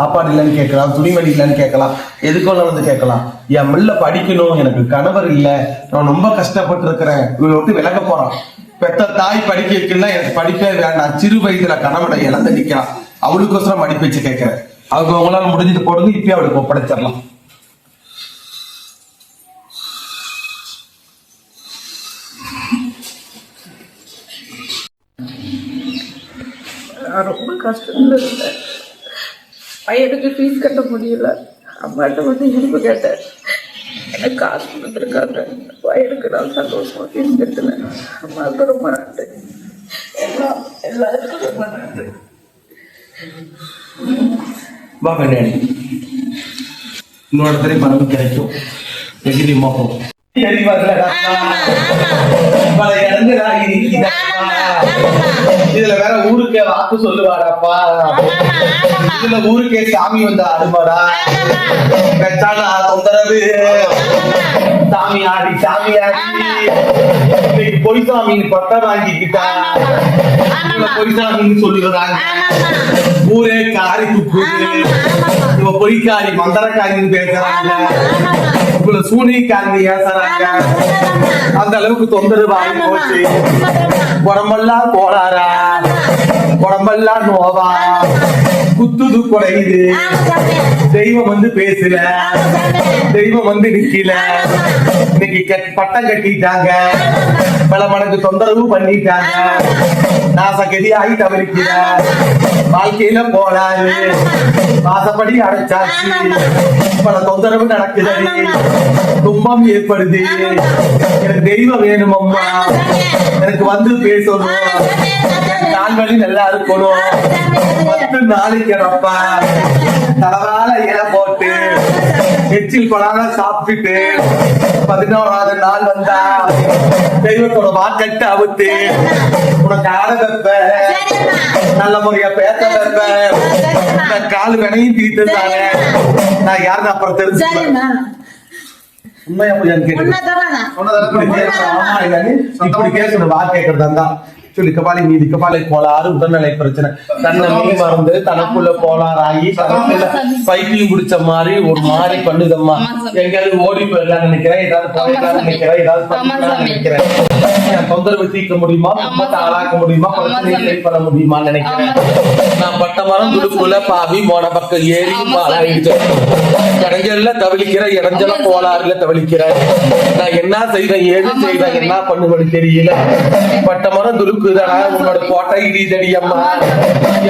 சாப்பாடு இல்லைன்னு கேட்கலாம் துணிமணி இல்லைன்னு கேட்கலாம் எதுக்கும் வந்து கேட்கலாம்? என் மில்ல படிக்கணும் எனக்கு கணவர் இல்லை நான் ரொம்ப கஷ்டப்பட்டு இருக்கிறேன் இவளை விட்டு விலக போறான். பெத்த தாய் படிக்க வைக்கல எனக்கு படிப்பே வேண்டாம். சிறு வயதுல கணவனை இழந்து நிக்கிறான். அவளுக்கோசரம் படிப்பு வச்சு கேட்கிறேன். அவங்க அவங்களால முடிஞ்சது போடுங்க இப்பயே அவளுக்கு ஒப்படைச்சிடலாம். ரொம்ப கஷ்டத்துல இருந்தேன். பையனுக்கு ஃபீஸ் கட்ட முடியல. அம்மாட்ட வந்து ஹெல்ப் கேட்டேன். எனக்கு காசு கொடுத்துருக்காங்க. பையனுக்கு நான் சந்தோஷமா ஃபீஸ் கட்டினேன் அம்மாவுக்கு ரொம்ப நன்றி. எல்லாம் எல்லாருக்கும் ரொம்ப நன்றி. வா பின்னாடி இன்னொரு இடத்துல பணம் கிடைக்கும். எகிரியுமா இடங்களா இருக்குதப்பா. இதுல வேற ஊருக்கே வாக்கு சொல்லுவாடாப்பா இதுல ஊருக்கே சாமி வந்து ஆடுமாடா. பெற்றான தொந்தரவு. சாமி ஆடி சாமி ஆடி. இன்னைக்கு பொய் சாமின்னு வாங்கிக்கிட்டா. பொய்சாமின்னு பொய் சாமின்னு சொல்லுறாங்க ஊரே காரி துப்புது இவ பொய்க்காரி மந்திரக்காரின்னு பேசுறாங்க. இவ்வளவு சூனியக்காரங்க ஏசுறாங்க அந்த அளவுக்கு தொந்தரவு ஆகி போச்சு. உடம்பெல்லாம் கோளாரா உடம்பெல்லாம் நோவா. குத்துது குறையுது. தெய்வம் வந்து பேசல. தெய்வம் வந்து நிக்கல. இன்னைக்கு பட்டம் கட்டிட்டாங்க. பல மனக்கு தொந்தரவு பண்ணிட்டாங்க. நாசகதி ஆகி தவிர்க்கிற வாழ்க்கையில போனாரு. வாசப்படி அடைச்சாச்சு. பல தொந்தரவு நடக்குது. துன்பம் ஏற்படுது. எனக்கு தெய்வம் வேணும் அம்மா எனக்கு வந்து பேசணும். நல்லா இருக்கணும் பத்து நாளைக்கு அப்பா தலவால இலை போட்டு எச்சில் பழாக சாப்பிட்டுட்டு பதினோராவது நாள் வந்தா தெய்வத்தோட வாக்கட்டு அவுத்து உனக்கு ஆட வைப்ப. நல்ல முறையா பேச வைப்ப. கால் வினையும் தீர்த்துட்டாங்க நான் யாருன்னு அப்புறம் தெரிஞ்சுக்கிறேன் உண்மையா பொய்யான்னு கேட்டு இப்படி கேட்கணும், வா கேட்கறதா சொல்லி கபாலி நீதி கபாலை கோளாறு உடல்நிலை பிரச்சனை. தன்னை மறந்து தனக்குள்ள கோளாறாகி தனக்குள்ள பைத்தியம் பிடிச்ச மாதிரி ஒரு மாதிரி பண்ணுதம்மா. எங்கேயாவது ஓடி போயிடலாம் நினைக்கிறேன் ஏதாவது போயிடலாம் நினைக்கிறேன் ஏதாவது நினைக்கிறேன். என் தொந்தரவு தீர்க்க முடியுமா? ஆளாக்க முடியுமா? பிரச்சனையை சரி பண்ண முடியுமான்னு நினைக்கிறேன். நான் பட்ட மரம் துடுப்புல பாவி போன பக்கம் ஏறி பாலாயிடுச்சு. இடைஞ்சல்ல தவிழிக்கிற இடைஞ்சல கோளாறுல தவிழிக்கிற. நான் என்ன செய்வேன் ஏது செய்வேன் என்ன பண்ணுவேன்னு தெரியல. பட்ட மரம் துடுக்குதானா உன்னோட கோட்டை இடிதடி அம்மா.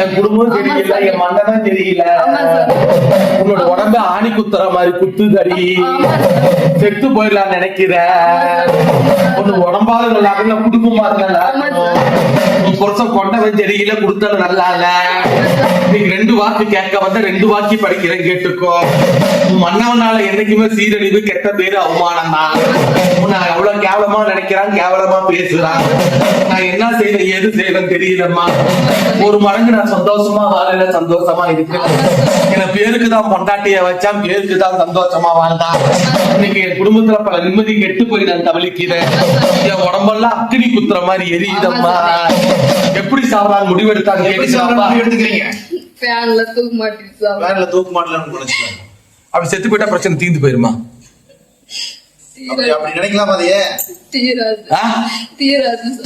என் குடும்பம் தெரியல என் மன்னனும் தெரியல உன்னோட உடம்ப ஆணி குத்துற மாதிரி குத்துதடி. செத்து போயிடலாம் நினைக்கிறேன் உன்னு உடம்பாவது நல்லா இருக்கணும் குடும்பமா இருக்கணும் உன் புருஷன் கொண்டவன் தெரியல கொடுத்தது நல்லா இல்ல. நீங்க ரெண்டு வாக்கு கேட்க வந்த ரெண்டு வாக்கி படிக்கிறேன் கேட்டுக்கோ. மன்னவனால என்னைக்குமே சீரழிவு கெட்ட பேரு அவமானம் தான் உன்னை எவ்வளவு கேவலமா நினைக்கிறான் கேவலமா பேசுறான். நான் என்ன செய்வேன் ஏது செய்வேன் தெரியலம்மா. ஒரு மடங்கு நான் சந்தோஷமா வாழல சந்தோஷமா இருக்கேன். என் பேருக்கு தான் பொண்டாட்டிய வச்சான் பேருக்கு தான் சந்தோஷமா வாழ்ந்தான். இன்னைக்கு என் குடும்பத்துல பல நிம்மதி கெட்டு போய் நான் தவளிக்கிறேன். என் உடம்பெல்லாம் அக்கினி குத்துற மாதிரி எரியுதம்மா. எப்படி சாப்பிடான்னு முடிவெடுத்தாங்க எப்படி? சாப்பிடலாம் எடுத்துக்கிறீங்க ஃபேன்ல தூக்க மாட்டேங்குது வேன்ல தூக்க மாட்டலாம்னு நினைச்சுக்கோங்க அப்படி செத்து போயிட்டா பிரச்சனை தீர்ந்து போயிருமா?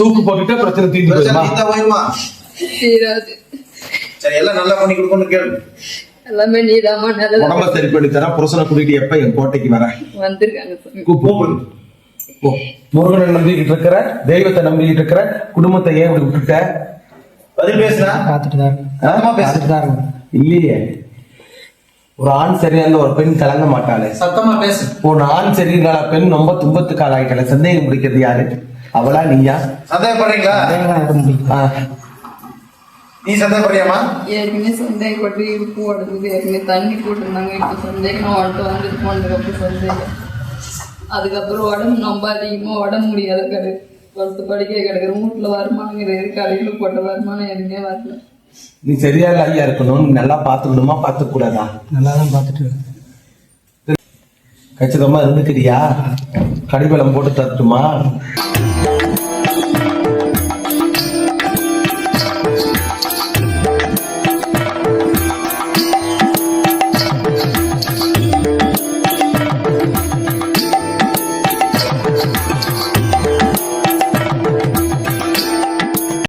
தூக்கு போட்டுட்டா பிரச்சனை தீர்ந்து போயிருமா? தீராது. சரி எல்லாம் நல்லா பண்ணி கொடுக்கணும்னு கேளு. எல்லாமே நீதாமா நல்லது. உடம்ப சரி பண்ணி தர புருஷனை கூட்டிட்டு எப்ப என் கோட்டைக்கு வர? வந்திருக்காங்க சாமி கூப்பிடு போ. முருகனை நம்பிக்கிட்டு இருக்கிற தெய்வத்தை நம்பிக்கிட்டு இருக்கிற குடும்பத்தை ஏன் விட்டுட்ட? பதில் பேசுனா பார்த்துட்டு தான் பார்த்துட்டு தான். இல்லையே. ஒரு ஆண் சரியா இருந்தா ஒரு பெண் கலங்க மாட்டாளே. சத்தமா பேசு. ஒரு ஆண் சரியில்லாத பெண் ரொம்ப துன்பத்துக்கு ஆளாயிட்டாளே சந்தேகம் பிடிக்கிறது யாரு? அவளா நீயா? சந்தேகப்படுறீங்களா. நீ சந்தேகப்படுறியாமா ஏற்கனவே சந்தேகப்பட்டு இடுப்பு உடம்புக்கு ஏற்கனவே தண்ணி போட்டிருந்தாங்க. இப்போ சந்தேகம் வந்துட்டு வந்துட்டு சந்தேகம். அதுக்கப்புறம் உடம்பு ரொம்ப அதிகமாக உடம்பு முடியாத கிடக்கு பத்து படிக்க கிடக்குற வீட்டில் வருமானம் கிடையாது கடையில் போட்ட வருமானம்? எதுவுமே வரல. நீ சரியா இல்ல ஐயா இருக்கணும் நல்லா பாத்துக்கணுமா பாத்துக்க கூடாதா நல்லா தான் பார்த்துட்டு. கச்சிதமா இருந்துக்கிறியா கடிபலம் போட்டு தரட்டுமா?